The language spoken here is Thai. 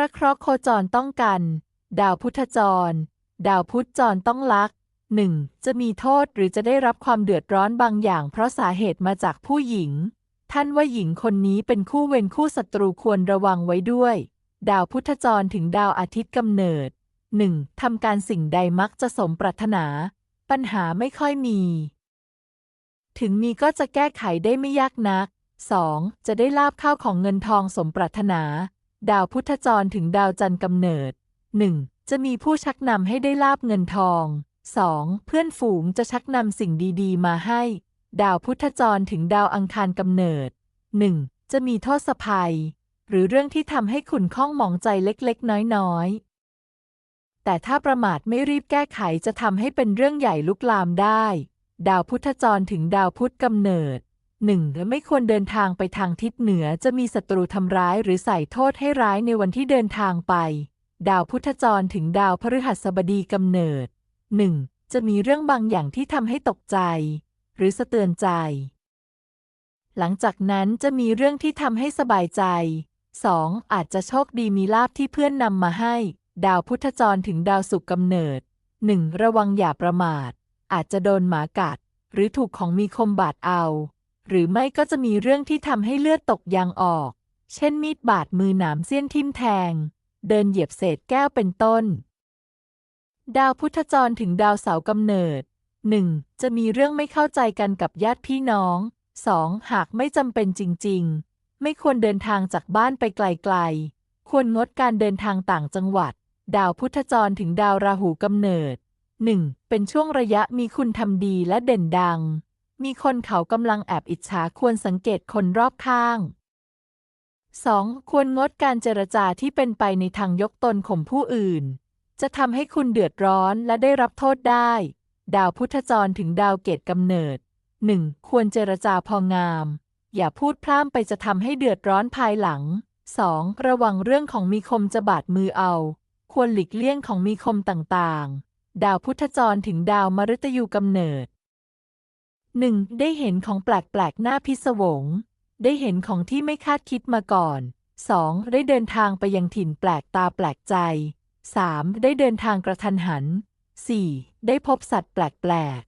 ระเคราะห์โคจรต้องกัน ดาวพุทธจร ดาวพุธจรต้องลักหนึ่งจะมีโทษหรือจะได้รับความเดือดร้อนบางอย่าง เพราะสาเหตุมาจากผู้หญิง ท่านว่าหญิงคนนี้เป็นคู่เวรคู่ศัตรูควรระวังไว้ด้วย ดาวพุทธจรถึงดาวอาทิตย์กำเนิดหนึ่งทำการสิ่งใดมักจะสมปรารถนา ปัญหาไม่ค่อยมี ถึงมีก็จะแก้ไขได้ไม่ยากนัก 2. จะได้ลาบข้าวของเงินทองสมปรารถนา ดาวพุทธจรถึงดาวจันทร์กำเนิด 1. จะมีผู้ชักนำให้ได้ลาบเงินทอง 2. เพื่อนฝูงจะชักนำสิ่งดีๆ มาให้ ดาวพุทธจรถึงดาวอังคารกำเนิด 1. จะมีโทษภัย หรือเรื่องที่ทำให้ขุนข้องหมองใจเล็กๆ น้อยๆ แต่ถ้าประมาทไม่รีบแก้ไขจะทำให้เป็นเรื่องใหญ่ลุกลามได้ ดาวพุทธจรถึงดาวพุธกำเนิด หนึ่งและไม่ควรเดินทางไปทางทิศเหนือจะมีศัตรูทำร้ายหรือใส่โทษให้ร้ายในวันที่เดินทางไป ดาวพุทธจรถึงดาวพฤหัสบดีกำเนิด 1. จะมีเรื่องบางอย่างที่ทำให้ตกใจ หรือสะเตือนใจ หลังจากนั้นจะมีเรื่องที่ทำให้สบายใจ 2. อาจจะโชคดีมีลาบที่เพื่อนนำมาให้ ดาวพุทธจรถึงดาวศุกร์กำเนิด 1. ระวังอย่าประมาท อาจจะโดนหมากัด หรือถูกของมีคมบาดเอา หรือไม่ก็จะมีเรื่องที่ทำให้เลือดตกยางออก เช่นมีดบาดมือหนามเสี้ยนทิ่มแทง เดินเหยียบเศษแก้วเป็นต้น ดาวพุทธจรถึงดาวเสาร์กำเนิด 1. จะมีเรื่องไม่เข้าใจกันกับญาติพี่น้อง 2. หากไม่จำเป็นจริง ๆ ไม่ควรเดินทางจากบ้านไปไกลๆ ควรงดการเดินทางต่างจังหวัด ดาวพุทธจรถึงดาวราหูกำเนิด 1. เป็นช่วงระยะมีคุณทำดีและเด่นดัง มีคนเขากำลังแอบอิจฉาควรสังเกตคนรอบข้าง 2. ควรงดการเจรจาที่เป็นไปในทางยกตนข่มผู้อื่น จะทำให้คุณเดือดร้อนและได้รับโทษได้ ดาวพุทธจรถึงดาวเกตกำเนิด 1. ควรเจรจาพองาม อย่าพูดพร่ำไปจะทำให้เดือดร้อนภายหลัง 2. ระวังเรื่องของมีคมจะบาดมือเอา ควรหลีกเลี่ยงของมีคมต่างๆ ดาวพุทธจรถึงดาวมฤตยูกำเนิด 1. ได้เห็นของแปลกๆหน้าพิศวง ได้เห็นของที่ไม่คาดคิดมาก่อน 2. ได้เดินทางไปยังถิ่นแปลกตาแปลกใจ 3. ได้เดินทางกระทันหัน 4. ได้พบสัตว์แปลกๆ